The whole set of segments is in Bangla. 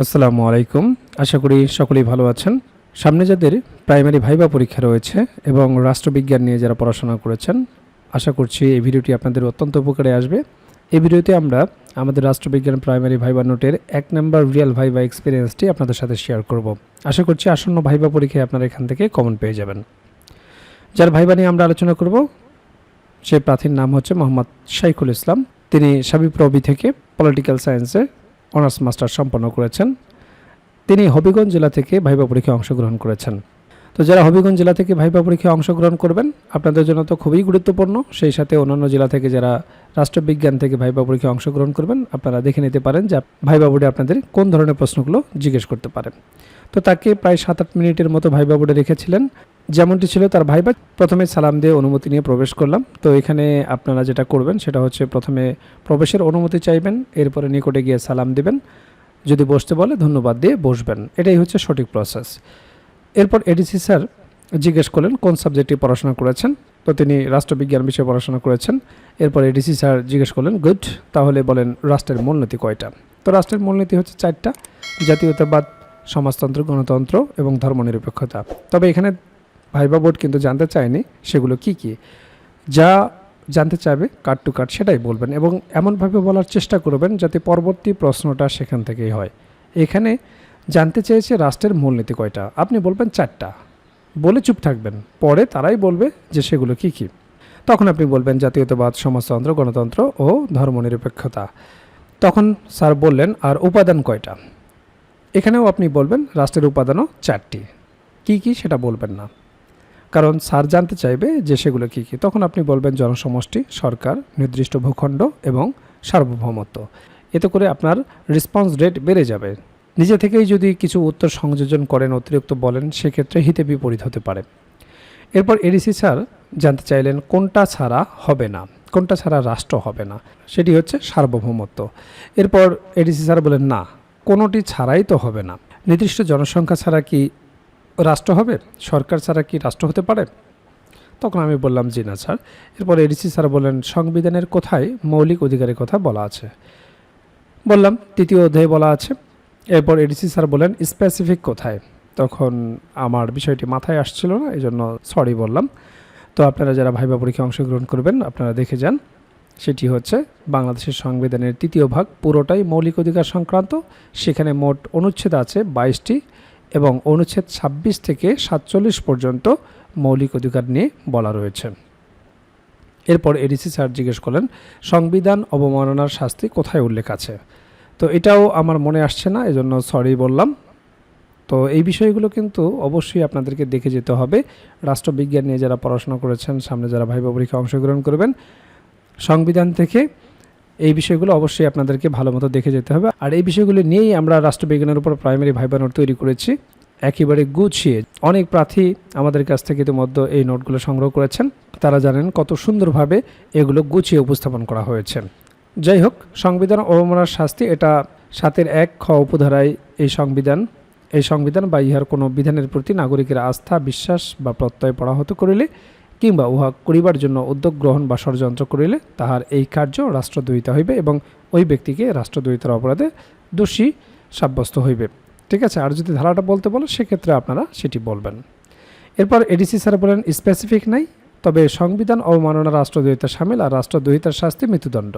আসসালামু আলাইকুম। আশা করি সকলেই ভালো আছেন। সামনে যাদের প্রাইমারি ভাইবা পরীক্ষা রয়েছে এবং রাষ্ট্রবিজ্ঞান নিয়ে যারা পড়াশোনা করেছেন, আশা করছি এই ভিডিওটি আপনাদের অত্যন্ত উপকারে আসবে। এই ভিডিওতে আমরা আমাদের রাষ্ট্রবিজ্ঞান প্রাইমারি ভাইবা নোটের এক নম্বর রিয়েল ভাইবা এক্সপিরিয়েন্সটি আপনাদের সাথে শেয়ার করব। আশা করছি আসন্ন ভাইবা পরীক্ষায় আপনারা এখান থেকে কমন পেয়ে যাবেন। যার ভাইবা নিয়ে আমরা আলোচনা করব, সে প্রার্থীর নাম হচ্ছে মোহাম্মদ শাইখুল ইসলাম। তিনি সাবিপ্রবি থেকে পলিটিক্যাল সায়েন্সে অনার্স মাস্টার সম্পন্ন করেছেন। তিনি হবিগঞ্জ জেলা থেকে ভাইবা পরীক্ষায় অংশগ্রহণ করেছেন। তো যারা হবিগঞ্জ জেলা থেকে ভাইবা পরীক্ষায় অংশগ্রহণ করবেন, আপনাদের জন্য তো খুবই গুরুত্বপূর্ণ। সেই সাথে অন্যান্য জেলা থেকে যারা রাষ্ট্রবিজ্ঞান থেকে ভাইবা পরীক্ষায় অংশগ্রহণ করবেন, আপনারা দেখে নিতে পারেন যে ভাইবা বোর্ডে আপনাদের কোন ধরনের প্রশ্নগুলো জিজ্ঞেস করতে পারেন। তো তাকে প্রায় সাত আট মিনিটের মতো ভাইবা বোর্ডে রেখেছিলেন। যেমনটি ছিল তার ভাইবা, প্রথমে সালাম দিয়ে অনুমতি নিয়ে প্রবেশ করলাম। তো এখানে আপনারা যেটা করবেন, সেটা হচ্ছে প্রথমে প্রবেশের অনুমতি চাইবেন, এরপরে নিকটে গিয়ে সালাম দিবেন। যদি বসতে বলে, ধন্যবাদ দিয়ে বসবেন। এটাই হচ্ছে সঠিক প্রসেস এরপর এডিসি স্যার জিজ্ঞেস করলেন, কোন সাবজেক্টে পড়াশোনা করেছেন? তো তিনি রাষ্ট্রবিজ্ঞান বিষয়ে পড়াশোনা করেছেন। এরপর এডিসি স্যার জিজ্ঞেস করলেন, গুড, তাহলে বলেন রাষ্ট্রের মূলনীতি কয়টা? তো রাষ্ট্রের মূলনীতি হচ্ছে চারটা, জাতীয়তাবাদ, সমাজতন্ত্র, গণতন্ত্র এবং ধর্মনিরপেক্ষতা। তবে এখানে ভাইবা বোর্ড কিন্তু জানতে চায়নি সেগুলো কি কি? যা জানতে চাইবে কাট টু কাট সেটাই বলবেন এবং এমনভাবে বলার চেষ্টা করবেন যাতে পরবর্তী প্রশ্নটা সেখান থেকেই হয়। এখানে জানতে চেয়েছে রাষ্ট্রের মূলনীতি কয়টা? আপনি বলবেন চারটা। বলে চুপ থাকবেন। পরে তারাই বলবে যে সেগুলো কি কি। তখন আপনি বলবেন জাতীয়তাবাদ, সমাজতন্ত্র, গণতন্ত্র ও ধর্মনিরপেক্ষতা। তখন স্যার বললেন, আর উপাদান কয়টা? এখানেও আপনি বলবেন, রাষ্ট্রের উপাদানও চারটি। কি কি সেটা বলবেন না। কারণ স্যার জানতে চাইবে যে সেগুলো কী কী। তখন আপনি বলবেন জনসমষ্টি, সরকার, নির্দিষ্ট ভূখণ্ড এবং সার্বভৌমত্ব। এতে করে আপনার রেসপন্স রেট বেড়ে যাবে। নিজে থেকেই যদি কিছু উত্তর সংযোজন করেন, অতিরিক্ত বলেন, সেক্ষেত্রে হিতে বিপরীত হতে পারে। এরপর এডিসি স্যার জানতে চাইলেন, কোনটা ছাড়া হবে না? কোনটা ছাড়া রাষ্ট্র হবে না? সেটি হচ্ছে সার্বভৌমত্ব। এরপর এডিসি স্যার বলেন, না, কোনোটি ছাড়াই তো হবে না। নির্দিষ্ট জনসংখ্যা ছাড়া কি রাষ্ট্র হবে? সরকার ছাড়া কি রাষ্ট্র হতে পারে? তখন আমি বললাম, জি না, স্যার। এরপর এডিসি স্যার বললেন, সংবিধানের কোথায় মৌলিক অধিকারের কথা বলা আছে। বললাম, তৃতীয় অধ্যায়ে বলা আছে। এরপর এডিসি স্যার বলেন স্পেসিফিক কোথায়? তখন আমার বিষয়টি মাথায় আসছিল না এই জন্য সরি বললাম। তো আপনারা যারা ভাইবা পরীক্ষায় অংশগ্রহণ করবেন, আপনারা দেখে যান। সেটি হচ্ছে, বাংলাদেশের সংবিধানের তৃতীয় ভাগ পুরোটাই মৌলিক অধিকার সংক্রান্ত। সেখানে মোট অনুচ্ছেদ আছে বাইশটি। এবং অনুচ্ছেদ ২৬ থেকে সাতচল্লিশ পর্যন্ত মৌলিক অধিকার নিয়ে বলা রয়েছে। এরপর এডিসি স্যার জিজ্ঞেস করলেন, সংবিধান অবমাননার শাস্তি কোথায় উল্লেখ আছে? তো এটাও আমার মনে আসছে না, এজন্য সরি বললাম। তো এই বিষয়গুলো কিন্তু অবশ্যই আপনাদেরকে দেখে যেতে হবে। রাষ্ট্রবিজ্ঞান নিয়ে যারা পড়াশোনা করেছেন, সামনে যারা ভাইবা পরীক্ষা অংশগ্রহণ করবেন, সংবিধান থেকে এই বিষয়গুলো অবশ্যই আপনাদেরকে ভালো মতো দেখে যেতে হবে। আর এই বিষয়গুলো নিয়েই আমরা রাষ্ট্রবিজ্ঞানের উপর প্রাইমারি ভাইবা নোট তৈরি করেছি। একেবারে গুছিয়ে অনেক প্রার্থী আমাদের কাছ থেকে ইতিমধ্যে এই নোটগুলো সংগ্রহ করেছেন। তারা জানেন কত সুন্দরভাবে এগুলো গুছিয়ে উপস্থাপন করা হয়েছে। যাই হোক, সংবিধান অবমাননার শাস্তি এটা সাতের এক খ উপধারায় এই সংবিধান। এই সংবিধান বা ইহার কোনো বিধানের প্রতি নাগরিকের আস্থা, বিশ্বাস বা প্রত্যয় পড়া হতে করিলে কিংবা উহা করিবার জন্য উদ্যোগ গ্রহণ বা ষড়যন্ত্র করিলে তাহার এই কার্য রাষ্ট্রদ্রোহিতা হইবে এবং ওই ব্যক্তিকে রাষ্ট্রদ্রোহিতার অপরাধে দোষী সাব্যস্ত হইবে। ঠিক আছে? আর যদি ধারাটা বলতে বলো, সেক্ষেত্রে আপনারা সেটি বলবেন। এরপর এডিসি স্যার বলেন স্পেসিফিক নাই, তবে সংবিধান অবমাননা রাষ্ট্রদ্রোহিতা সামিল আর রাষ্ট্রদ্রোহিতার শাস্তি মৃত্যুদণ্ড।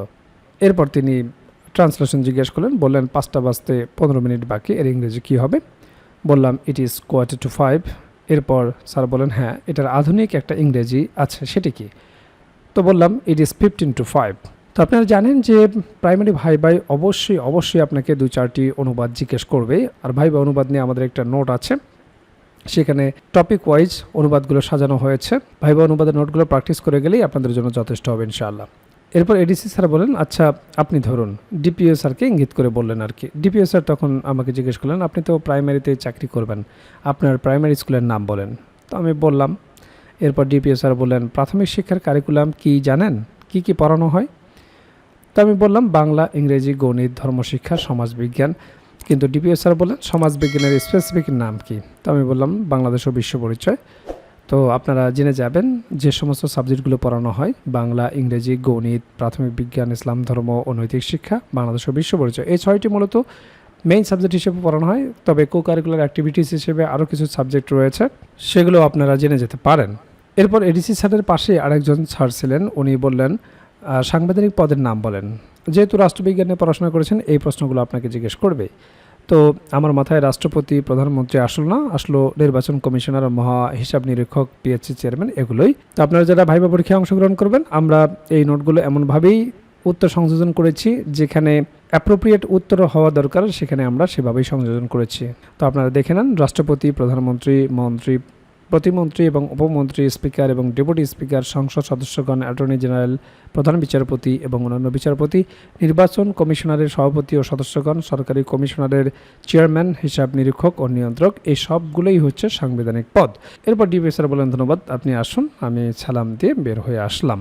এরপর তিনি ট্রান্সলেশন জিজ্ঞেস করলেন, বললেন, পাঁচটা বাজতে পনেরো মিনিট বাকি, এর ইংরেজি কী হবে? বললাম it is quarter to five এরপর স্যার বলেন হ্যাঁ এটার আধুনিক একটা ইংরেজি আছে, সেটি কি? তো বললাম it is fifteen to five তো আপনারা জানেন যে প্রাইমারি ভাই ভাই অবশ্যই অবশ্যই আপনাকে দু চারটি অনুবাদ জিজ্ঞেস করবে। আর ভাই ভাই অনুবাদ নিয়ে আমাদের একটা নোট আছে। সেখানে টপিক ওয়াইজ অনুবাদগুলো সাজানো হয়েছে। ভাই ভাই অনুবাদের নোটগুলো প্র্যাকটিস করে গেলেই আপনাদের জন্য যথেষ্ট হবে, ইনশাআল্লাহ। এরপর এডিসি স্যার বলেন আচ্ছা আপনি ধরুন ডিপিও স্যারকে ইঙ্গিত করে বললেন আর কি। ডিপিও স্যার তখন আমাকে জিজ্ঞেস করলেন, আপনি তো প্রাইমারিতে চাকরি করবেন, আপনার প্রাইমারি স্কুলের নাম বলেন। তো আমি বললাম, এরপর ডিপিও স্যার বললেন, প্রাথমিক শিক্ষার কারিকুলাম কি জানেন? কি কি পড়ানো হয়? তো আমি বললাম, বাংলা, ইংরেজি, গণিত, ধর্মশিক্ষা, সমাজবিজ্ঞান। কিন্তু ডিপিও স্যার বললেন, সমাজবিজ্ঞানের স্পেসিফিক নাম কি? তো আমি বললাম, বাংলাদেশ ও বিশ্ব পরিচয়। তো আপনারা জেনে যাবেন যে সমস্ত সাবজেক্টগুলো পড়ানো হয়, বাংলা, ইংরেজি, গণিত, প্রাথমিক বিজ্ঞান, ইসলাম, ধর্ম ও নৈতিক শিক্ষা, বাংলাদেশ ও বিশ্ব পরিচয়। এই ছয়টি মূলত মেইন সাবজেক্ট হিসেবে পড়ানো হয়, তবে কো কারিকুলার অ্যাক্টিভিটিস হিসেবে আরও কিছু সাবজেক্ট রয়েছে, সেগুলো আপনারা জেনে যেতে পারেন। এরপর এডিসি স্যারের পাশে আরেকজন স্যার ছিলেন, উনি বললেন সাংবিধানিক পদের নাম বলেন। যেহেতু রাষ্ট্রবিজ্ঞানে পড়াশোনা করেছেন, এই প্রশ্নগুলো আপনাকে জিজ্ঞেস করবে। তো আমার মাথায় রাষ্ট্রপতি, প্রধানমন্ত্রী আসলো না, আসলো নির্বাচন কমিশনার মহা হিসাব নিরীক্ষক পিএসসি চেয়ারম্যান এগুলোই। তো আপনারা যারা ভাইবা পরীক্ষায় অংশগ্রহণ করবেন, আমরা এই নোটগুলো এমনভাবেই উত্তর সংযোজন করেছি, যেখানে অ্যাপ্রোপ্রিয়েট উত্তর হওয়া দরকার, সেখানে আমরা সেভাবেই সংযোজন করেছি। তো আপনারা দেখে নেন, রাষ্ট্রপতি, প্রধানমন্ত্রী, মন্ত্রী প্রতিমন্ত্রী এবং উপমন্ত্রী, স্পিকার এবং ডেপুটি স্পিকার, সংসদ সদস্যগণ, অ্যাটর্নি জেনারেল, প্রধান বিচারপতি এবং অন্যান্য বিচারপতি, নির্বাচন কমিশনারের সভাপতি ও সদস্যগণ, সরকারি কমিশনারের চেয়ারম্যান, হিসাব নিরীক্ষক ও নিয়ন্ত্রক, এই সবগুলোই হচ্ছে সাংবিধানিক পদ। এরপর ডিবি স্যার বলেন, ধন্যবাদ, আপনি আসুন, আমি সালাম দিয়ে বের হয়ে আসলাম।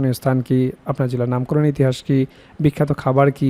দর্শনীয় স্থান কি? আপনার জেলার নামকরণ ইতিহাস কি? বিখ্যাত খাবার কি?